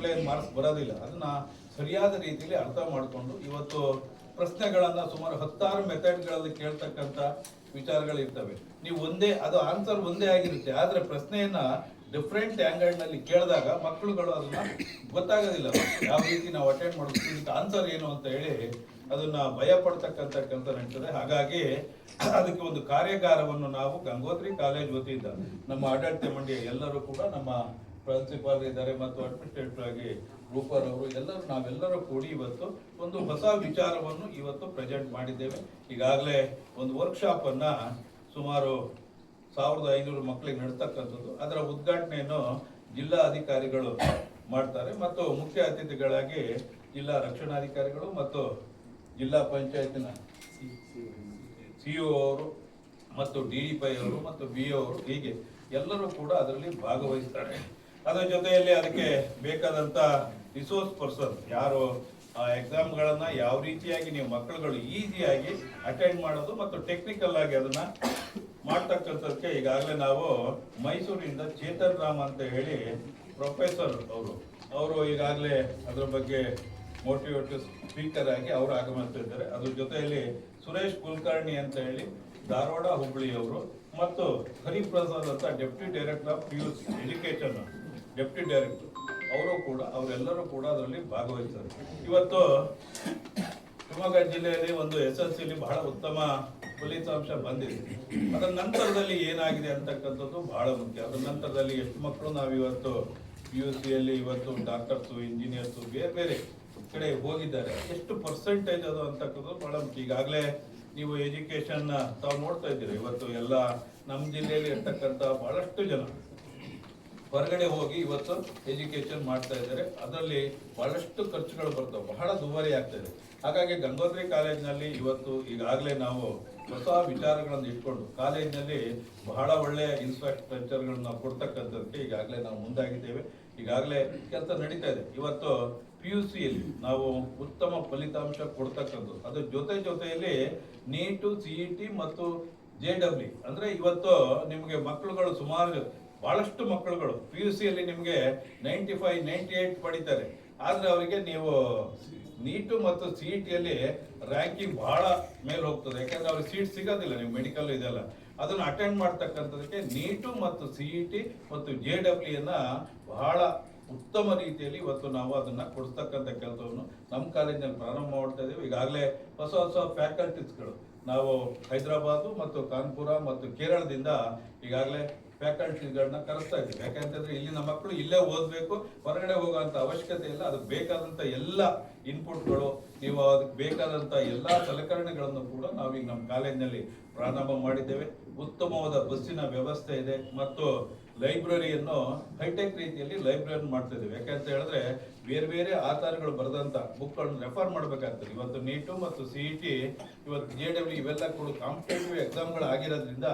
ಕೂಡಲೇ ಮಾರ್ಕ್ಸ್ ಬರೋದಿಲ್ಲ. ಅದನ್ನ ಸರಿಯಾದ ರೀತಿಯಲ್ಲಿ ಅರ್ಥ ಮಾಡಿಕೊಂಡು ಇವತ್ತು ಪ್ರಶ್ನೆಗಳನ್ನ ಸುಮಾರು ಹತ್ತಾರು ಮೆಥಡ್ಗಳಲ್ಲಿ ಕೇಳ್ತಕ್ಕಂಥ ವಿಚಾರಗಳಿರ್ತವೆ. ನೀವು ಒಂದೇ, ಅದು ಆನ್ಸರ್ ಒಂದೇ ಆಗಿರುತ್ತೆ. ಆದ್ರೆ ಪ್ರಶ್ನೆಯನ್ನ ಡಿಫ್ರೆಂಟ್ ಆಂಗಲ್ನಲ್ಲಿ ಕೇಳಿದಾಗ ಮಕ್ಕಳುಗಳು ಅದನ್ನ ಗೊತ್ತಾಗೋದಿಲ್ಲ. ಯಾವ ರೀತಿ ನಾವು ಅಟೆಂಡ್ ಮಾಡೋದು ಆನ್ಸರ್ ಏನು ಅಂತ ಹೇಳಿ ಅದನ್ನ ಭಯ ಪಡ್ತಕ್ಕಂಥ ಕೆಲಸ ನಡೀತದೆ. ಹಾಗಾಗಿ ಅದಕ್ಕೆ ಒಂದು ಕಾರ್ಯಾಗಾರವನ್ನು ನಾವು ಗಂಗೋತ್ರಿ ಕಾಲೇಜ್ ವತಿಯಿಂದ ನಮ್ಮ ಆಡಳಿತ ಮಂಡಳಿಯ ಎಲ್ಲರೂ ಕೂಡ ನಮ್ಮ ಪ್ರಿನ್ಸಿಪಾಲ್ ಇದ್ದಾರೆ ಮತ್ತು ಅಡ್ಮಿನಿಸ್ಟ್ರೇಟರ್ ಆಗಿ ರೂಪರ್ ಅವರು ಎಲ್ಲರೂ ನಾವೆಲ್ಲರೂ ಕೂಡಿ ಇವತ್ತು ಒಂದು ಹೊಸ ವಿಚಾರವನ್ನು ಇವತ್ತು ಪ್ರೆಸೆಂಟ್ ಮಾಡಿದ್ದೇವೆ ಈಗಾಗಲೇ ಒಂದು ವರ್ಕ್ಶಾಪ್ ಅನ್ನ ಸುಮಾರು ಸಾವಿರದ ಐನೂರು ಮಕ್ಕಳಿಗೆ ನಡೆಸ್ತಕ್ಕಂಥದ್ದು ಅದರ ಉದ್ಘಾಟನೆಯನ್ನು ಜಿಲ್ಲಾ ಅಧಿಕಾರಿಗಳು ಮಾಡ್ತಾರೆ ಮತ್ತು ಮುಖ್ಯ ಅತಿಥಿಗಳಾಗಿ ಜಿಲ್ಲಾ ರಕ್ಷಣಾಧಿಕಾರಿಗಳು ಮತ್ತು ಜಿಲ್ಲಾ ಪಂಚಾಯತಿನ ಒ ಅವರು ಮತ್ತು ಡಿ ಡಿ ಪೈ ಅವರು ಮತ್ತು ಬಿ ಅವರು ಹೀಗೆ ಎಲ್ಲರೂ ಕೂಡ ಅದರಲ್ಲಿ ಭಾಗವಹಿಸ್ತಾರೆ ಅದರ ಜೊತೆಯಲ್ಲಿ ಅದಕ್ಕೆ ಬೇಕಾದಂತ ರಿಸೋರ್ಸ್ ಪರ್ಸನ್ ಯಾರು, ಆ ಎಕ್ಸಾಮ್ಗಳನ್ನ ಯಾವ ರೀತಿಯಾಗಿ ನೀವು ಮಕ್ಕಳುಗಳು ಈಸಿಯಾಗಿ ಅಟೆಂಡ್ ಮಾಡೋದು ಮತ್ತು ಟೆಕ್ನಿಕಲ್ ಆಗಿ ಅದನ್ನ ಮಾಡ್ತಕ್ಕಂಥದ್ದಕ್ಕೆ ಈಗಾಗಲೇ ನಾವು ಮೈಸೂರಿನಿಂದ ಚೇತನ್ ರಾಮ್ ಅಂತ ಹೇಳಿ ಪ್ರೊಫೆಸರ್ ಅವರು. ಅವರು ಈಗಾಗಲೇ ಅದರ ಬಗ್ಗೆ ಮೋಟಿವೇಟಿವ್ ಸ್ಪೀಕರ್ ಆಗಿ ಅವರು ಆಗಮಿಸ್ತಿದ್ದಾರೆ ಅದ್ರ ಜೊತೆಯಲ್ಲಿ ಸುರೇಶ್ ಕುಲಕರ್ಣಿ ಅಂತ ಹೇಳಿ ಧಾರವಾಡ ಹುಬ್ಬಳ್ಳಿ ಅವರು ಮತ್ತು ಹರಿಪ್ರಸಾದ್ ಅಂತ deputy director of P U education deputy director ಅವರು ಕೂಡ, ಅವರೆಲ್ಲರೂ ಕೂಡ ಅದರಲ್ಲಿ ಭಾಗವಹಿಸ್ತಾರೆ. ಇವತ್ತು ಶಿವಮೊಗ್ಗ ಜಿಲ್ಲೆಯಲ್ಲಿ ಒಂದು ಎಸ್ ಎಸ್ ಸಿಲಿ ಬಹಳ ಉತ್ತಮ ಫಲಿತಾಂಶ ಬಂದಿದೆ. ಅದರ ನಂತರದಲ್ಲಿ ಏನಾಗಿದೆ ಅಂತಕ್ಕಂಥದ್ದು ಬಹಳ ಮುಖ್ಯ. ಅದರ ನಂತರದಲ್ಲಿ ಎಷ್ಟು ಮಕ್ಕಳು ನಾವು ಇವತ್ತು ಪಿ ಯು ಸಿಯಲ್ಲಿ ಇವತ್ತು ಡಾಕ್ಟರ್ಸು ಇಂಜಿನಿಯರ್ಸು ಬೇರೆ ಬೇರೆ ಕಡೆ ಹೋಗಿದ್ದಾರೆ. ಎಷ್ಟು ಪರ್ಸೆಂಟೇಜ್ ಅದು ಅಂತಕ್ಕಂಥದ್ದು ಬಹಳ ಮುಖ್ಯ. ಈಗಾಗಲೇ ನೀವು ಎಜುಕೇಶನ್ ತಾವು ನೋಡ್ತಾ ಇದ್ದೀರಿ, ಇವತ್ತು ಎಲ್ಲ ನಮ್ಮ ಜಿಲ್ಲೆಯಲ್ಲಿ ಇರ್ತಕ್ಕಂಥ ಬಹಳಷ್ಟು ಜನ ಹೊರಗಡೆ ಹೋಗಿ ಇವತ್ತು ಎಜುಕೇಶನ್ ಮಾಡ್ತಾ ಇದ್ದಾರೆ. ಅದರಲ್ಲಿ ಬಹಳಷ್ಟು ಖರ್ಚುಗಳು ಬರ್ತವೆ. ಬಹಳ ದುಬಾರಿ ಆಗ್ತಾ ಇದೆ. ಹಾಗಾಗಿ ಗಂಗೋತ್ರಿ ಕಾಲೇಜಿನಲ್ಲಿ ಇವತ್ತು ಈಗಾಗಲೇ ನಾವು ಹೊಸ ವಿಚಾರಗಳನ್ನು ಇಟ್ಕೊಂಡು ಕಾಲೇಜಿನಲ್ಲಿ ಬಹಳ ಒಳ್ಳೆಯ ಇನ್ಫ್ರಾಸ್ಟ್ರಕ್ಚರ್ಗಳನ್ನ ಕೊಡ್ತಕ್ಕಂಥದ್ದಕ್ಕೆ ಈಗಾಗಲೇ ನಾವು ಮುಂದಾಗಿದ್ದೇವೆ. ಈಗಾಗಲೇ ಕೆಲಸ ನಡೀತಾ ಇದೆ. ಇವತ್ತು ಪಿ ಯು ಸಿಯಲ್ಲಿ ನಾವು ಉತ್ತಮ ಫಲಿತಾಂಶ ಕೊಡ್ತಕ್ಕಂಥದ್ದು. ಅದ್ರ ಜೊತೆ ಜೊತೆಯಲ್ಲಿ ನೀಟು ಸಿ ಇ ಟಿ ಮತ್ತು ಜೆ ಡಬ್ಲ್ಯೂ ಅಂದರೆ ಇವತ್ತು ನಿಮಗೆ ಮಕ್ಕಳುಗಳು ಸುಮಾರು ಬಹಳಷ್ಟು ಮಕ್ಕಳುಗಳು ಪಿ ಯು ಸಿಯಲ್ಲಿ ನಿಮಗೆ ನೈಂಟಿ ಫೈವ್ ನೈಂಟಿ ಏಟ್ ಪಡಿತಾರೆ. ಆದರೆ ಅವರಿಗೆ ನೀವು ನೀಟು ಮತ್ತು ಸಿ ಇ ಟಿಯಲ್ಲಿ ರ್ಯಾಂಕಿಂಗ್ ಬಹಳ ಮೇಲೆ ಹೋಗ್ತದೆ. ಯಾಕಂದ್ರೆ ಅವ್ರಿಗೆ ಸೀಟ್ ಸಿಗೋದಿಲ್ಲ ನೀವು ಮೆಡಿಕಲ್ ಇದೆಲ್ಲ ಅದನ್ನು ಅಟೆಂಡ್ ಮಾಡ್ತಕ್ಕಂಥದಕ್ಕೆ ನೀಟು ಮತ್ತು ಸಿ ಇ ಟಿ ಮತ್ತು ಜೆ ಡಬ್ಲ್ಯೂಯನ್ನು ಬಹಳ ಉತ್ತಮ ರೀತಿಯಲ್ಲಿ ಇವತ್ತು ನಾವು ಅದನ್ನ ಕೊಡಿಸ್ತಕ್ಕಂಥ ಕೆಲಸವನ್ನು ನಮ್ಮ ಕಾಲೇಜಿನಲ್ಲಿ ಪ್ರಾರಂಭ ಮಾಡ್ತಾ ಇದ್ದೀವಿ ಈಗಾಗಲೇ ಹೊಸ ಹೊಸ ಫ್ಯಾಕಲ್ಟೀಸ್ಗಳು ನಾವು ಹೈದರಾಬಾದು ಮತ್ತು ಕಾನ್ಪುರ ಮತ್ತು ಕೇರಳದಿಂದ ಈಗಾಗಲೇ ಫ್ಯಾಕಲ್ಟೀಸ್ಗಳನ್ನ ಕರೆಸ್ತಾ ಇದ್ದೀವಿ ಇಲ್ಲಿ ಇಲ್ಲಿನ ಮಕ್ಕಳು ಇಲ್ಲೇ ಓದಬೇಕು, ಹೊರಗಡೆ ಹೋಗುವಂತ ಅವಶ್ಯಕತೆ ಇಲ್ಲ. ಅದಕ್ಕೆ ಬೇಕಾದಂತ ಎಲ್ಲ ಇನ್ಪುಟ್ಗಳು ನೀವು ಅದಕ್ಕೆ ಬೇಕಾದಂಥ ಎಲ್ಲಾ ಸಲಕರಣೆಗಳನ್ನು ಕೂಡ ನಾವೀಗ ನಮ್ಮ ಕಾಲೇಜಿನಲ್ಲಿ ಪ್ರಾರಂಭ ಮಾಡಿದ್ದೇವೆ. ಉತ್ತಮವಾದ ಬಸ್ಸಿನ ವ್ಯವಸ್ಥೆ ಇದೆ ಮತ್ತು ಲೈಬ್ರರಿಯನ್ನು ಹೈಟೆಕ್ ರೀತಿಯಲ್ಲಿ ಲೈಬ್ರರಿ ಮಾಡ್ತಾ ಇದ್ದೀವಿ ಯಾಕಂತ ಹೇಳಿದ್ರೆ ಬೇರೆ ಬೇರೆ ಆಧಾರಗಳು ಬರೆದಂಥ ಬುಕ್ಗಳನ್ನು ರೆಫರ್ ಮಾಡಬೇಕಾಗ್ತದೆ. ಇವತ್ತು ನೀಟು ಮತ್ತು ಸಿ ಇ ಟಿ ಇವತ್ತು ಜೆ ಡಬ್ಲ್ಯೂ ಇವೆಲ್ಲ ಕೂಡ ಕಾಂಪಿಟೇಟಿವ್ ಎಕ್ಸಾಮ್ಗಳು ಆಗಿರೋದ್ರಿಂದ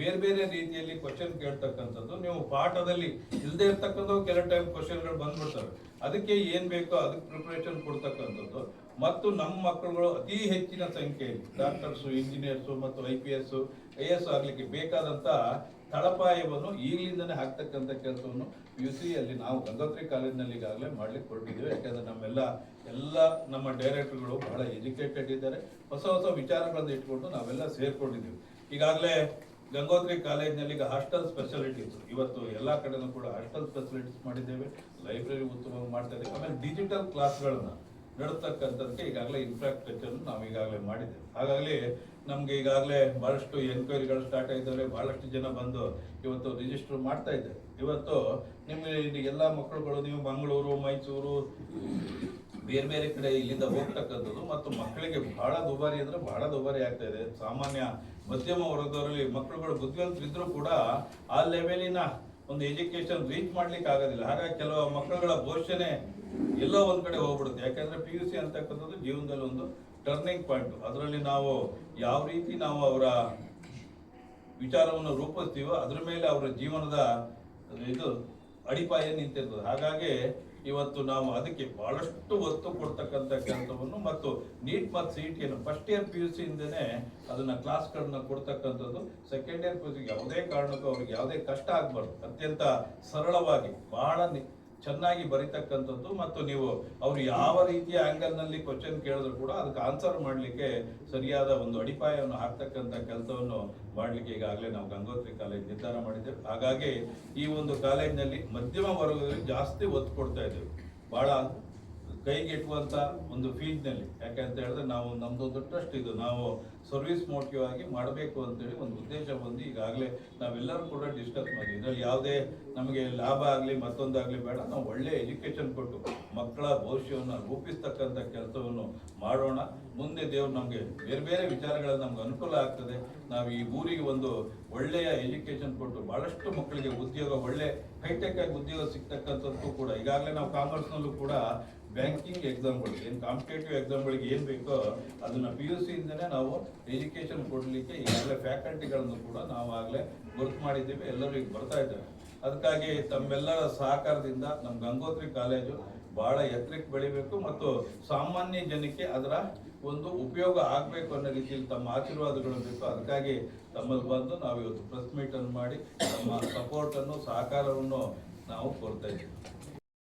ಬೇರೆ ಬೇರೆ ರೀತಿಯಲ್ಲಿ ಕ್ವಶನ್ ಕೇಳ್ತಕ್ಕಂಥದ್ದು ನೀವು ಪಾಠದಲ್ಲಿ ಇಲ್ಲದೆ ಇರ್ತಕ್ಕಂಥ ಕೆಲವು ಟೈಮ್ ಕ್ವಶನ್ಗಳು ಬಂದ್ಬಿಡ್ತವೆ. ಅದಕ್ಕೆ ಏನು ಬೇಕೋ ಅದಕ್ಕೆ ಪ್ರಿಪರೇಷನ್ ಕೊಡ್ತಕ್ಕಂಥದ್ದು. ಮತ್ತು ನಮ್ಮ ಮಕ್ಕಳುಗಳು ಅತಿ ಹೆಚ್ಚಿನ ಸಂಖ್ಯೆಯಲ್ಲಿ ಡಾಕ್ಟರ್ಸು ಇಂಜಿನಿಯರ್ಸು ಮತ್ತು I P S I S ಆಗಲಿಕ್ಕೆ ಬೇಕಾದಂತ ತಳಪಾಯವನ್ನು ಈಗಲಿಂದನೇ ಹಾಕ್ತಕ್ಕಂಥ ಕೆಲಸವನ್ನು ಯು ಸಿ ಅಲ್ಲಿ ನಾವು ಗಂಗೋತ್ರಿ ಕಾಲೇಜಿನಲ್ಲಿ ಈಗಾಗಲೇ ಮಾಡ್ಲಿಕ್ಕೆ ಹೊರಟಿದ್ದೀವಿ ಯಾಕಂದ್ರೆ ನಮ್ಮೆಲ್ಲ ಎಲ್ಲ ನಮ್ಮ ಡೈರೆಕ್ಟರ್ಗಳು ಬಹಳ ಎಜುಕೇಟೆಡ್ ಇದ್ದಾರೆ. ಹೊಸ ಹೊಸ ವಿಚಾರಗಳನ್ನು ಇಟ್ಕೊಂಡು ನಾವೆಲ್ಲ ಸೇರಿಕೊಂಡಿದ್ದೀವಿ. ಈಗಾಗಲೇ ಗಂಗೋತ್ರಿ ಕಾಲೇಜಿನಲ್ಲಿ ಈಗ ಹಾಸ್ಟೆಲ್ ಸ್ಪೆಷಾಲಿಟೀಸ್ ಇವತ್ತು ಎಲ್ಲ ಕಡೆನೂ ಕೂಡ ಹಾಸ್ಟೆಲ್ ಫೆಸಿಲಿಟೀಸ್ ಮಾಡಿದ್ದೇವೆ. ಲೈಬ್ರರಿ ಉತ್ತಮವಾಗಿ ಮಾಡ್ತಾ ಇದ್ದೇವೆ. ಆಮೇಲೆ ಡಿಜಿಟಲ್ ಕ್ಲಾಸ್ಗಳನ್ನು ನಡೆಸ್ತಕ್ಕಂಥದ್ದಕ್ಕೆ ಈಗಾಗಲೇ ಇನ್ಫ್ರಾಸ್ಟ್ರಕ್ಚರ್ ನಾವು ಈಗಾಗಲೇ ಮಾಡಿದ್ದೇವೆ. ಹಾಗಾಗಿ ನಮಗೆ ಈಗಾಗಲೇ ಬಹಳಷ್ಟು ಎನ್ಕ್ವೈರಿಗಳು ಸ್ಟಾರ್ಟ್ ಆಗಿದ್ದಾವೆ. ಬಹಳಷ್ಟು ಜನ ಬಂದು ಇವತ್ತು ರಿಜಿಸ್ಟರ್ ಮಾಡ್ತಾ ಇದ್ದಾರೆ. ಇವತ್ತು ನಿಮಗೆ ಎಲ್ಲ ಮಕ್ಕಳುಗಳು, ನೀವು ಮಂಗಳೂರು, ಮೈಸೂರು ಬೇರೆ ಬೇರೆ ಕಡೆ ಇಲ್ಲಿಂದ ಹೋಗ್ತಕ್ಕಂಥದ್ದು ಮತ್ತು ಮಕ್ಕಳಿಗೆ ಬಹಳ ದುಬಾರಿ ಅಂದರೆ ಬಹಳ ದುಬಾರಿ ಆಗ್ತಾ ಇದೆ. ಸಾಮಾನ್ಯ ಮಧ್ಯಮ ವರ್ಗದವರಲ್ಲಿ ಮಕ್ಕಳುಗಳು ಬುದ್ಧಿವಂತರಿದ್ದರೂ ಕೂಡ ಆ ಲೆವೆಲಿನ ಒಂದು ಎಜುಕೇಶನ್ ರೀಚ್ ಮಾಡ್ಲಿಕ್ಕೆ ಆಗೋದಿಲ್ಲ. ಹಾಗಾಗಿ ಕೆಲವು ಮಕ್ಕಳುಗಳ ಭವಿಷ್ಯನೇ ಎಲ್ಲೋ ಒಂದು ಕಡೆ ಹೋಗ್ಬಿಡುತ್ತೆ. ಯಾಕೆಂದ್ರೆ ಪಿ ಯು ಸಿ ಅಂತಕ್ಕಂಥದ್ದು ಜೀವನದಲ್ಲಿ ಒಂದು ಟರ್ನಿಂಗ್ ಪಾಯಿಂಟ್ ಅದರಲ್ಲಿ ನಾವು ಯಾವ ರೀತಿ ನಾವು ಅವರ ವಿಚಾರವನ್ನು ರೂಪಿಸ್ತೀವೋ ಅದ್ರ ಮೇಲೆ ಅವರ ಜೀವನದ ಇದು ಅಡಿಪಾಯ ನಿಂತಿರ್ತದೆ. ಹಾಗಾಗಿ ಇವತ್ತು ನಾವು ಅದಕ್ಕೆ ಬಹಳಷ್ಟು ಒತ್ತು ಕೊಡ್ತಕ್ಕಂಥ ಕೆಲಸವನ್ನು ಮತ್ತು ನೀಟ್ ಮತ್ತು C ಟಿಯನ್ನು first year P U C ಅದನ್ನು ಅದನ್ನ ಕ್ಲಾಸ್ಗಳನ್ನ ಕೊಡ್ತಕ್ಕಂಥದ್ದು ಸೆಕೆಂಡ್ ಇಯರ್ ಪಿ ಯು ಯಾವುದೇ ಕಾರಣಕ್ಕೂ ಅವ್ರಿಗೆ ಯಾವುದೇ ಕಷ್ಟ ಆಗ್ಬಾರ್ದು. ಅತ್ಯಂತ ಸರಳವಾಗಿ ಬಹಳ ಚೆನ್ನಾಗಿ ಬರೀತಕ್ಕಂಥದ್ದು ಮತ್ತು ನೀವು ಅವರು ಯಾವ ರೀತಿಯ ಆಂಗಲ್ನಲ್ಲಿ ಕ್ವಶನ್ ಕೇಳಿದ್ರು ಕೂಡ ಅದಕ್ಕೆ ಆನ್ಸರ್ ಮಾಡಲಿಕ್ಕೆ ಸರಿಯಾದ ಒಂದು ಅಡಿಪಾಯವನ್ನು ಹಾಕ್ತಕ್ಕಂಥ ಕೆಲಸವನ್ನು ಮಾಡಲಿಕ್ಕೆ ಈಗಾಗಲೇ ನಾವು ಗಂಗೋತ್ರಿ ಕಾಲೇಜ್ ನಿರ್ಧಾರ ಮಾಡಿದ್ದೇವೆ. ಹಾಗಾಗಿ ಈ ಒಂದು ಕಾಲೇಜಿನಲ್ಲಿ ಮಧ್ಯಮ ವರ್ಗದಲ್ಲಿ ಜಾಸ್ತಿ ಒತ್ತು ಕೊಡ್ತಾ ಇದ್ದೇವೆ ಬಹಳ ಕೈಗೆಟುವಂತ ಒಂದು ಫೀಲ್ಡ್ನಲ್ಲಿ. ಅಂತ ಹೇಳಿದ್ರೆ ನಾವು ನಮ್ದೊಂದು ಟ್ರಸ್ಟ್ ಇದು. ನಾವು ಸರ್ವಿಸ್ ಮೋಟಿವ್ ಆಗಿ ಮಾಡಬೇಕು ಅಂತೇಳಿ ಒಂದು ಉದ್ದೇಶ ಬಂದು ಈಗಾಗಲೇ ನಾವೆಲ್ಲರೂ ಕೂಡ ಡಿಸ್ಕಸ್ ಮಾಡಿ ಇದರಲ್ಲಿ ಯಾವುದೇ ನಮಗೆ ಲಾಭ ಆಗಲಿ, ಮತ್ತೊಂದಾಗಲಿ ಬೇಡ. ನಾವು ಒಳ್ಳೆ ಎಜುಕೇಶನ್ ಕೊಟ್ಟು ಮಕ್ಕಳ ಭವಿಷ್ಯವನ್ನು ರೂಪಿಸ್ತಕ್ಕಂಥ ಕೆಲಸವನ್ನು ಮಾಡೋಣ. ಮುಂದೆ ದೇವ್ರು ನಮಗೆ ಬೇರೆ ಬೇರೆ ವಿಚಾರಗಳಲ್ಲಿ ನಮ್ಗೆ ಅನುಕೂಲ ಆಗ್ತದೆ. ನಾವು ಈ ಊರಿಗೆ ಒಂದು ಒಳ್ಳೆಯ ಎಜುಕೇಶನ್ ಕೊಟ್ಟು ಬಹಳಷ್ಟು ಮಕ್ಕಳಿಗೆ ಉದ್ಯೋಗ, ಒಳ್ಳೆ ಹೈಟೆಕ್ ಆಗಿ ಉದ್ಯೋಗ ಸಿಗ್ತಕ್ಕಂಥದ್ದು ಕೂಡ ಈಗಾಗಲೇ ನಾವು ಕಾಮರ್ಸ್ನಲ್ಲೂ ಕೂಡ ಬ್ಯಾಂಕಿಂಗ್ ಎಕ್ಸಾಮ್ಗಳಿಗೆ ಏನು ಕಾಂಪಿಟೇಟಿವ್ ಎಕ್ಸಾಮ್ಗಳಿಗೆ ಏನು ಬೇಕೋ ಅದನ್ನ ಪಿ ಯು ಸಿಯಿಂದನೇ ನಾವು ಎಜುಕೇಷನ್ ಕೊಡಲಿಕ್ಕೆ ಈಗಾಗಲೇ ಫ್ಯಾಕಲ್ಟಿಗಳನ್ನು ಕೂಡ ನಾವು ಆಗಲೇ ಗುರುತು ಮಾಡಿದ್ದೀವಿ, ಎಲ್ಲರೂ ಈಗ ಬರ್ತಾ ಇದ್ದಾರೆ. ಅದಕ್ಕಾಗಿ ತಮ್ಮೆಲ್ಲರ ಸಹಕಾರದಿಂದ ನಮ್ಮ ಗಂಗೋತ್ರಿ ಕಾಲೇಜು ಬಹಳ ಎತ್ತರಕ್ಕೆ ಬೆಳಿಬೇಕು ಮತ್ತು ಸಾಮಾನ್ಯ ಜನಕ್ಕೆ ಅದರ ಒಂದು ಉಪಯೋಗ ಆಗಬೇಕು ಅನ್ನೋ ರೀತಿಯಲ್ಲಿ ತಮ್ಮ ಆಶೀರ್ವಾದಗಳು ಬೇಕು. ಅದಕ್ಕಾಗಿ ತಮ್ಮಲ್ಲಿ ಬಂದು ನಾವು ಇವತ್ತು ಪ್ರೆಸ್ ಮೀಟನ್ನು ಮಾಡಿ ನಮ್ಮ ಸಪೋರ್ಟನ್ನು ಸಹಕಾರವನ್ನು ನಾವು ಕೊಡ್ತಾ ಇದ್ದೀವಿ.